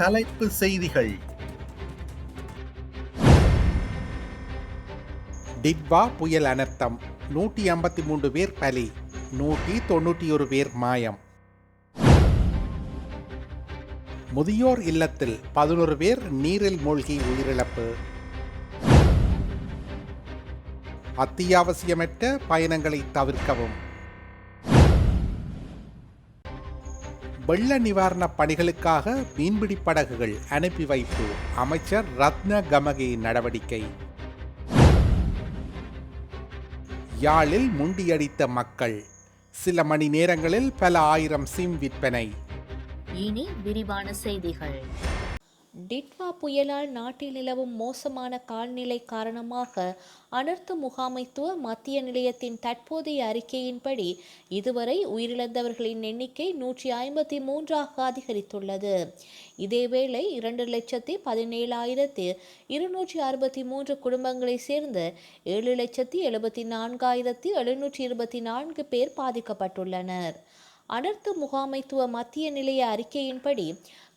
தலைப்பு செய்திகள். டிட்வா புயல் அனர்த்தம். நூற்றி ஐம்பத்தி மூன்று பேர் பலி. நூற்றி தொண்ணூற்றி ஒரு பேர் மாயம். முதியோர் இல்லத்தில் பதினொரு பேர் நீரில் மூழ்கி உயிரிழப்பு. அத்தியாவசியமற்ற பயணங்களை தவிர்க்கவும். வெள்ள நிவாரணப் பணிகளுக்காக மீன்பிடி படகுகள் அனுப்பி வைப்பு அமைச்சர் ரத்ன கமகி நடவடிக்கை. யாழில் முண்டியடித்த மக்கள். சில மணி நேரங்களில் பல ஆயிரம் சிம் விற்பனை. இனி விரிவான செய்திகள். டிட்வா புயலால் நாட்டில் நிலவும் மோசமான கால்நிலை காரணமாக அனர்த்த முகாமைத்துவ மத்திய நிலையத்தின் தற்போதைய அறிக்கையின்படி இதுவரை உயிரிழந்தவர்களின் எண்ணிக்கை நூற்றி ஐம்பத்தி மூன்றாக அதிகரித்துள்ளது. இதேவேளை இரண்டு லட்சத்தி பதினேழாயிரத்தி இருநூற்றி அறுபத்தி மூன்று குடும்பங்களைச் சேர்ந்த ஏழு லட்சத்தி எழுபத்தி நான்காயிரத்தி எழுநூற்றி இருபத்தி நான்கு பேர் பாதிக்கப்பட்டுள்ளனர். அனர்த்த முகாமைத்துவ மத்திய நிலைய அறிக்கையின்படி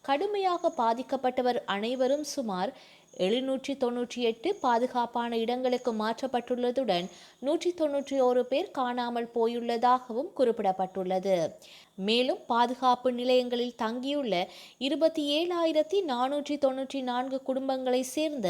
கடுமையாக பாதிக்கப்பட்டவர் அனைவரும் சுமார் எழுநூற்றி தொன்னூற்றி எட்டு பாதுகாப்பான இடங்களுக்கு மாற்றப்பட்டுள்ளதுடன் நூற்றி தொன்னூற்றி ஒரு பேர் காணாமல் போயுள்ளதாகவும் குறிப்பிடப்பட்டுள்ளது. மேலும் பாதுகாப்பு நிலையங்களில் தங்கியுள்ள இருபத்தி ஏழாயிரத்தி நானூற்றி தொன்னூற்றி நான்கு குடும்பங்களைச் சேர்ந்த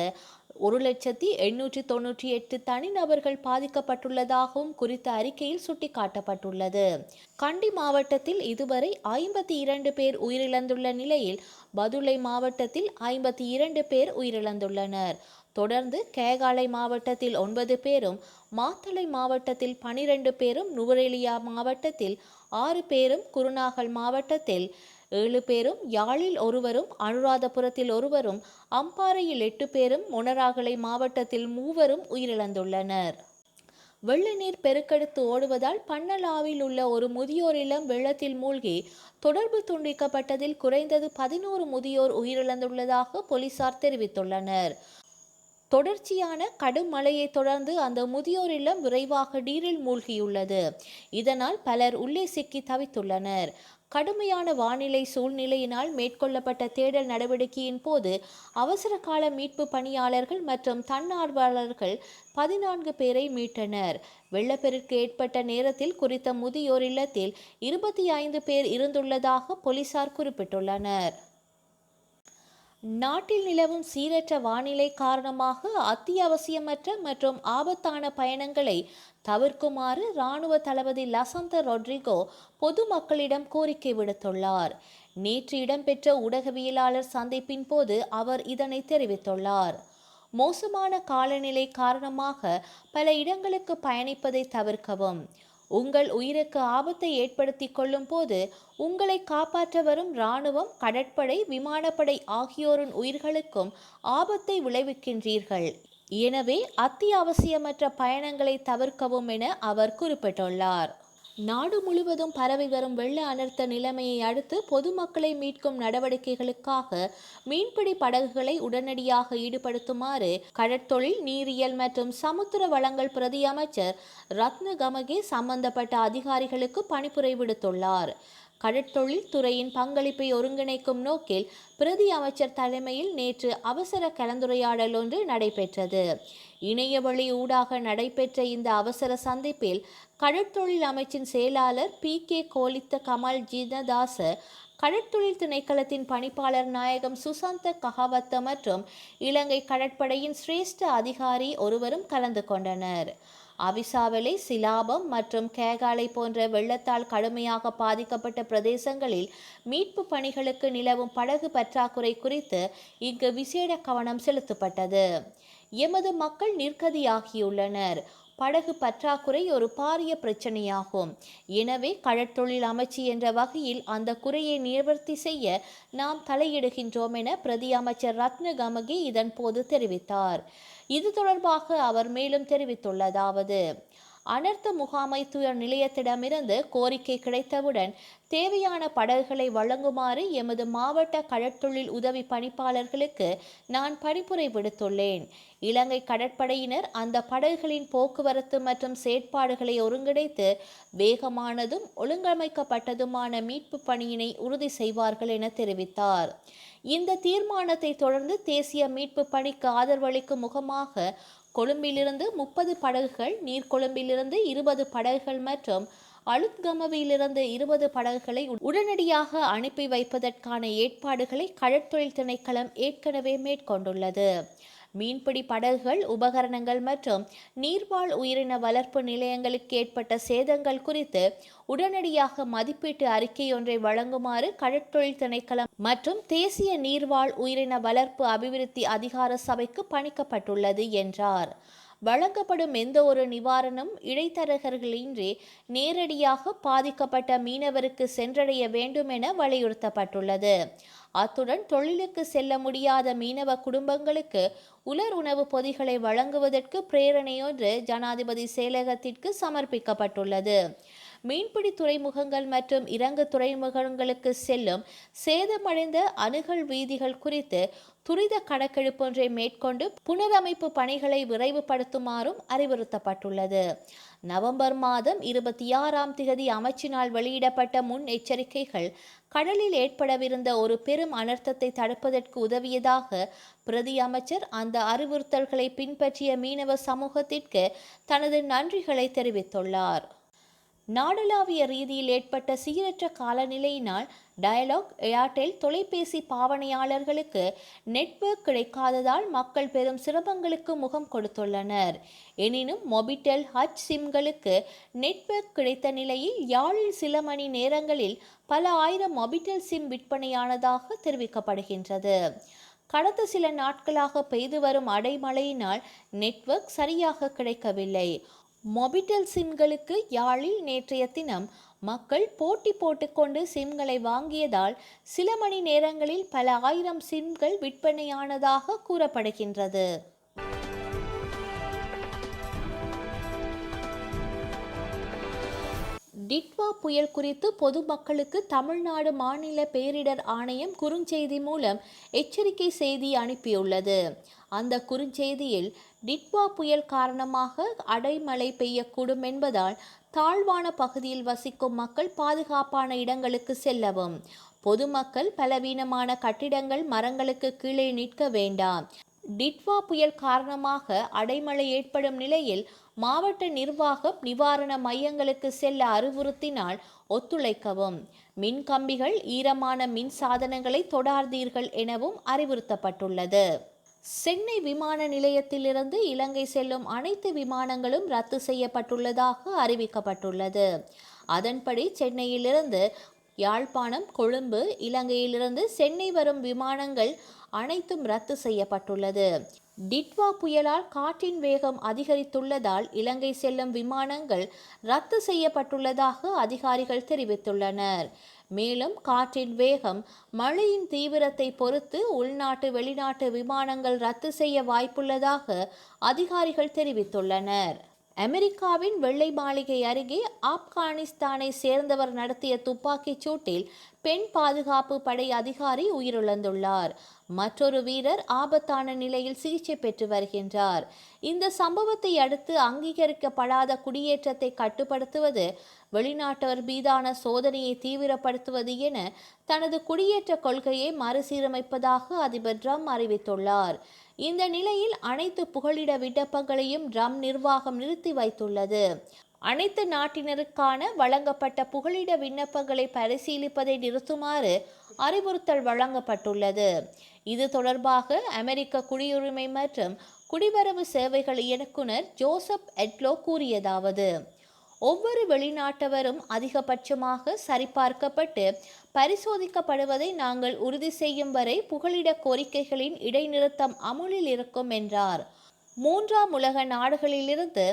ஒரு லட்சத்தி எண்ணூற்றி தொன்னூற்றி எட்டு தனிநபர்கள் பாதிக்கப்பட்டுள்ளதாகவும் குறித்த அறிக்கையில் சுட்டிக்காட்டப்பட்டுள்ளது. கண்டி மாவட்டத்தில் இதுவரை ஐம்பத்தி இரண்டு பேர் உயிரிழந்துள்ள நிலையில் பதுளை மாவட்டத்தில் ஐம்பத்தி இரண்டு பேர் உயிரிழந்துள்ளனர். தொடர்ந்து கேகாலை மாவட்டத்தில் ஒன்பது பேரும் மாத்தளை மாவட்டத்தில் பனிரெண்டு பேரும் நுவரெலியா மாவட்டத்தில் ஆறு பேரும் குருநாகல் மாவட்டத்தில் ஏழு பேரும் யாழில் ஒருவரும் அனுராதபுரத்தில் ஒருவரும் அம்பாறையில் எட்டு பேரும் மொனராகலை மாவட்டத்தில் மூவரும் உயிரிழந்துள்ளனர். வெள்ள நீர் பெருக்கெடுத்து ஓடுவதால் பன்னலாவில் உள்ள ஒரு முதியோர் இல்லம் வெள்ளத்தில் மூழ்கி தொடர்பு துண்டிக்கப்பட்டதில் குறைந்தது பதினோரு முதியோர் உயிரிழந்துள்ளதாக போலீசார் தெரிவித்துள்ளனர். தொடர்ச்சியான கடும் மழையை தொடர்ந்து அந்த முதியோர் இல்லம் விரைவாக நீரில் மூழ்கியுள்ளது. இதனால் பலர் உள்ளே சிக்கி தவித்துள்ளனர். கடுமையான வானிலை சூழ்நிலையினால் மேற்கொள்ளப்பட்ட தேடல் நடவடிக்கையின் போது அவசர கால மீட்பு பணியாளர்கள் மற்றும் தன்னார்வலர்கள் பதினான்கு பேரை மீட்டனர். வெள்ளப்பெருக்கு ஏற்பட்ட நேரத்தில் குறித்த முதியோர் இல்லத்தில் இருபத்தி ஐந்து பேர் இருந்துள்ளதாக போலீசார் குறிப்பிட்டுள்ளனர். நாட்டில் நிலவும் சீரற்ற வானிலை காரணமாக அத்தியாவசியமற்ற மற்றும் ஆபத்தான பயணங்களை தவிர்க்குமாறு இராணுவ தளபதி லசந்த ரொட்ரிகோ பொதுமக்களிடம் கோரிக்கை விடுத்துள்ளார். நேற்று இடம்பெற்ற ஊடகவியலாளர் சந்திப்பின் போது அவர் இதனை தெரிவித்துள்ளார். மோசமான காலநிலை காரணமாக பல இடங்களுக்கு பயணிப்பதை தவிர்க்கவும் உங்கள் உயிருக்கு ஆபத்தை ஏற்படுத்தி கொள்ளும் போது உங்களை காப்பாற்ற வரும் இராணுவம் கடற்படை விமானப்படை ஆகியோரின் உயிர்களுக்கும் ஆபத்தை விளைவிக்கின்றீர்கள். எனவே அத்தியாவசியமற்ற பயணங்களை தவிர்க்கவும் என அவர் குறிப்பிட்டுள்ளார். நாடு முழுவதும் பரவி வரும் வெள்ள அனர்த்த நிலைமையை அடுத்து பொதுமக்களை மீட்கும் நடவடிக்கைகளுக்காக மீன்பிடி படகுகளை உடனடியாக ஈடுபடுத்துமாறு கடற்தொழில் நீரியல் மற்றும் சமுத்திர வளங்கள் பிரதி அமைச்சர் ரத்ன கமகே சம்பந்தப்பட்ட அதிகாரிகளுக்கு பணிப்புரை விடுத்துள்ளார். கடற்தொழில் துறையின் பங்களிப்பை ஒருங்கிணைக்கும் நோக்கில் பிரதி அமைச்சர் தலைமையில் நேற்று அவசர கலந்துரையாடல் ஒன்று நடைபெற்றது. இணையவழி ஊடாக நடைபெற்ற இந்த அவசர சந்திப்பில் கடற்தொழில் அமைச்சின் செயலாளர் பி. கே. கோலித்த கமல் ஜீனதாச கடற்தொழில் திணைக்களத்தின் பணிப்பாளர் நாயகம் சுசாந்த கஹாவத்த மற்றும் இலங்கை கடற்படையின் சிரேஷ்ட அதிகாரி ஒருவரும் கலந்து கொண்டனர். அவிசாவலை சிலாபம் மற்றும் கேகாலை போன்ற வெள்ளத்தால் கடுமையாக பாதிக்கப்பட்ட பிரதேசங்களில் மீட்பு பணிகளுக்கு நிலவும் படகு பற்றாக்குறை குறித்து இங்கு விசேட கவனம் செலுத்தப்பட்டது. எமது மக்கள் நிர்கதியாகியுள்ளனர் படகு பற்றாக்குறை ஒரு பாரிய பிரச்சனையாகும். எனவே கடற்தொழில் அமைச்சு என்ற வகையில் அந்த குறையை நிவர்த்தி செய்ய நாம் தலையிடுகின்றோம் என பிரதி அமைச்சர் ரத்ன கமகி இதன் போது தெரிவித்தார். இது தொடர்பாக அவர் மேலும் தெரிவித்துள்ளதாவது அனர்த்த முகாமைத்துவ நிலையத்திடமிருந்து கோரிக்கை கிடைத்தவுடன் தேவையான படகுகளை வழங்குமாறு எமது மாவட்ட கடற்தொழில் உதவி பணிப்பாளர்களுக்கு நான் பணிப்புரை விடுத்துள்ளேன். இலங்கை கடற்படையினர் அந்த படகுகளின் போக்குவரத்து மற்றும் செயற்பாடுகளை ஒருங்கிணைத்து வேகமானதும் ஒழுங்கமைக்கப்பட்டதுமான மீட்பு பணியினை உறுதி செய்வார்கள் என தெரிவித்தார். இந்த தீர்மானத்தை தொடர்ந்து தேசிய மீட்பு பணிக்கு ஆதரவளிக்கும் முகமாக கொழும்பிலிருந்து முப்பது படகுகள் நீர்கொழும்பிலிருந்து இருபது படகுகள் மற்றும் அலுத்கமவிலிருந்து இருபது படகுகளை உடனடியாக அனுப்பி வைப்பதற்கான ஏற்பாடுகளை கடற்தொழில் திணைக்களம் ஏற்கனவே மேற்கொண்டுள்ளது. மீன்பிடி படகுகள் உபகரணங்கள் மற்றும் நீர்வாழ் உயிரின வளர்ப்பு நிலையங்களுக்கு ஏற்பட்ட சேதங்கள் குறித்து உடனடியாக மதிப்பீட்டு அறிக்கை ஒன்றை வழங்குமாறு கடற்தொழில் திணைக்களம் மற்றும் தேசிய நீர்வாழ் உயிரின வளர்ப்பு அபிவிருத்தி அதிகார சபைக்கு பணிக்கப்பட்டுள்ளது என்றார். வழங்கப்படும் எந்த ஒரு நிவாரணம் இடைத்தரகர்களின்றி நேரடியாக பாதிக்கப்பட்ட மீனவருக்கு சென்றடைய வேண்டும் என வலியுறுத்தப்பட்டுள்ளது. அத்துடன் தொழிலுக்கு செல்ல முடியாத மீனவ குடும்பங்களுக்கு உலர் உணவு பொதிகளை வழங்குவதற்கு பிரேரணையொன்று ஜனாதிபதி செயலகத்திற்கு சமர்ப்பிக்கப்பட்டுள்ளது. மீன்பிடி துறைமுகங்கள் மற்றும் இறங்கு துறைமுகங்களுக்கு செல்லும் சேதமடைந்த அணுகல் வீதிகள் குறித்து துரித கணக்கெடுப்பொன்றை மேற்கொண்டு புனரமைப்பு பணிகளை விரைவுபடுத்துமாறும் அறிவுறுத்தப்பட்டுள்ளது. நவம்பர் மாதம் இருபத்தி ஆறாம் திகதி அமைச்சினால் வெளியிடப்பட்ட முன் எச்சரிக்கைகள் கடலில் ஏற்படவிருந்த ஒரு பெரும் அனர்த்தத்தை தடுப்பதற்கு உதவியதாக பிரதி அமைச்சர் அந்த அறிவுறுத்தல்களை பின்பற்றிய மீனவ சமூகத்திற்கு தனது நன்றிகளை தெரிவித்துள்ளார். நாடளாவிய ரீதியில் ஏற்பட்ட சீரற்ற காலநிலையினால் டயலாக் ஏர்டெல் தொலைபேசி பாவனையாளர்களுக்கு நெட்வொர்க் கிடைக்காததால் மக்கள் பெரும் சிரமங்களுக்கு முகம் கொடுத்துள்ளனர். எனினும் மொபிடெல் ஹச் சிம்களுக்கு நெட்வொர்க் கிடைத்த நிலையில் யாழில் சில மணி நேரங்களில் பல ஆயிரம் மொபிடெல் சிம் விற்பனையானதாக தெரிவிக்கப்படுகின்றது. கடந்த சில நாட்களாக பெய்து வரும் அடைமழையினால் நெட்வொர்க் சரியாக கிடைக்கவில்லை. மொபிட்டல் சிம்களுக்கு யாழில் நேற்றைய தினம் மக்கள் போட்டி போட்டுக்கொண்டு சிம்களை வாங்கியதால் சில மணி நேரங்களில் பல ஆயிரம் சிம்கள் விற்பனையானதாக கூறப்படுகின்றது. டிட்வா புயல் குறித்து பொதுமக்களுக்கு தமிழ்நாடு மாநில பேரிடர் ஆணையம் குறுஞ்செய்தி மூலம் எச்சரிக்கை செய்தி அனுப்பியுள்ளது. அந்த குறுஞ்செய்தியில் டிட்வா புயல் காரணமாக அடைமழை பெய்யக்கூடும் என்பதால் தாழ்வான பகுதியில் வசிக்கும் மக்கள் பாதுகாப்பான இடங்களுக்கு செல்லவும். பொதுமக்கள் பலவீனமான கட்டிடங்கள் மரங்களுக்கு கீழே நிற்க வேண்டாம். டிட்வா புயல் காரணமாக அடைமழை ஏற்படும் நிலையில் மாவட்ட நிர்வாகம் நிவாரண மையங்களுக்கு செல்ல அறிவுறுத்தினால் ஒத்துழைக்கவும். மின் கம்பிகள் ஈரமான மின் சாதனங்களை தொடாதீர்கள் எனவும் அறிவுறுத்தப்பட்டுள்ளது. சென்னை விமான நிலையத்திலிருந்து இலங்கை செல்லும் அனைத்து விமானங்களும் ரத்து செய்யப்பட்டுள்ளதாக அறிவிக்கப்பட்டுள்ளது. அதன்படி சென்னையிலிருந்து யாழ்ப்பாணம் கொழும்பு இலங்கையிலிருந்து சென்னை வரும் விமானங்கள் அனைத்தும் ரத்து செய்யப்பட்டுள்ளது. டிட்வா புயலால் காற்றின் வேகம் அதிகரித்துள்ளதால் இலங்கை செல்லும் விமானங்கள் ரத்து செய்யப்பட்டுள்ளதாக அதிகாரிகள் தெரிவித்துள்ளனர். மேலும் காற்றின் வேகம் மழையின் தீவிரத்தை பொறுத்து உள்நாட்டு வெளிநாட்டு விமானங்கள் ரத்து செய்ய வாய்ப்புள்ளதாக அதிகாரிகள் தெரிவித்துள்ளனர். அமெரிக்காவின் வெள்ளை மாளிகை அருகே ஆப்கானிஸ்தானை சேர்ந்தவர் நடத்திய துப்பாக்கிச் சூட்டில் பெண் பாதுகாப்பு படை அதிகாரி உயிரிழந்துள்ளார். மற்றொரு வீரர் ஆபத்தான நிலையில் சிகிச்சை பெற்று வருகின்றார். இந்த சம்பவத்தை அடுத்து அங்கீகரிக்கப்படாத குடியேற்றத்தை கட்டுப்படுத்துவது வெளிநாட்டவர் மீதான சோதனையை தீவிரப்படுத்துவது என தனது குடியேற்ற கொள்கையை மறுசீரமைப்பதாக அதிபர் ட்ரம்ப் அறிவித்துள்ளார். இந்த நிலையில் அனைத்து புகலிட விண்ணப்பங்களையும் ட்ரம் நிர்வாகம் நிறுத்தி வைத்துள்ளது. அனைத்து நாட்டினருக்கான வழங்கப்பட்ட புகலிட விண்ணப்பங்களை பரிசீலிப்பதை நிறுத்துமாறு அறிவுறுத்தல் வழங்கப்பட்டுள்ளது. இது தொடர்பாக அமெரிக்க குடியுரிமை மற்றும் குடிவரவு சேவைகள் இயக்குனர் ஜோசப் எட்லோ கூறியதாவது ஒவ்வொரு வெளிநாட்டவரும் அதிகபட்சமாக சரிபார்க்கப்பட்டு பரிசோதிக்கப்படுவதை நாங்கள் உறுதி செய்யும் வரை புகலிட கோரிக்கைகளின் இடைநிறுத்தம் அமுலில் இருக்கும் என்றார். மூன்றாம் உலக நாடுகளிலிருந்து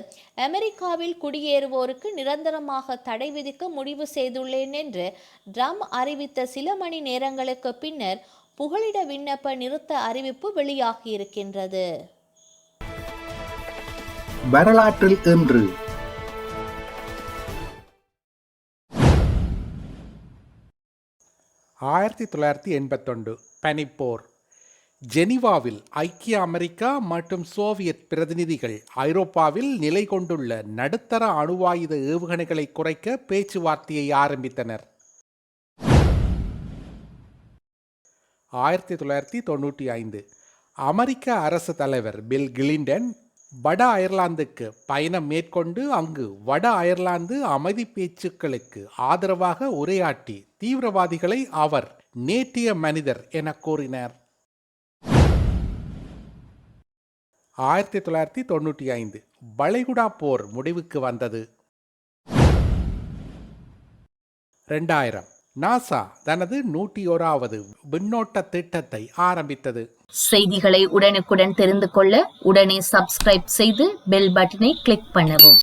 அமெரிக்காவில் குடியேறுவோருக்கு நிரந்தரமாக தடை விதிக்க முடிவு செய்துள்ளேன் என்று ட்ரம் அறிவித்த சில மணி நேரங்களுக்கு பின்னர் புகலிட விண்ணப்ப நிறுத்த அறிவிப்பு வெளியாகியிருக்கின்றது. வரலாற்றில் இன்று ஆயிரத்தி தொள்ளாயிரத்தி எண்பத்தொண்டு பனிப்போர். ஜெனிவாவில் ஐக்கிய அமெரிக்கா மற்றும் சோவியத் பிரதிநிதிகள் ஐரோப்பாவில் நிலை கொண்டுள்ள நடுத்தர அணுவாயுத ஏவுகணைகளை குறைக்க பேச்சுவார்த்தையை ஆரம்பித்தனர். ஆயிரத்தி தொள்ளாயிரத்தி தொண்ணூற்றி ஐந்து அமெரிக்க அரசு தலைவர் பில் கிளிண்டன் வட அயர்லாந்துக்கு பயணம் மேற்கொண்டு அங்கு வட அயர்லாந்து அமைதி பேச்சுக்களுக்கு ஆதரவாக உரையாற்றி தீவிரவாதிகளை அவர் நேற்றிய மனிதர் என கூறினார். ஆயிரத்தி தொள்ளாயிரத்தி தொண்ணூற்றி ஐந்து வளைகுடா போர் முடிவுக்கு வந்தது. ரெண்டாயிரம். நாசா தனது நூற்றி ஓராவது விண்ணோட்ட திட்டத்தை ஆரம்பித்தது. செய்திகளை உடனுக்குடன் தெரிந்து கொள்ள உடனே சப்ஸ்கிரைப் செய்து பெல் பட்டனை கிளிக் பண்ணவும்.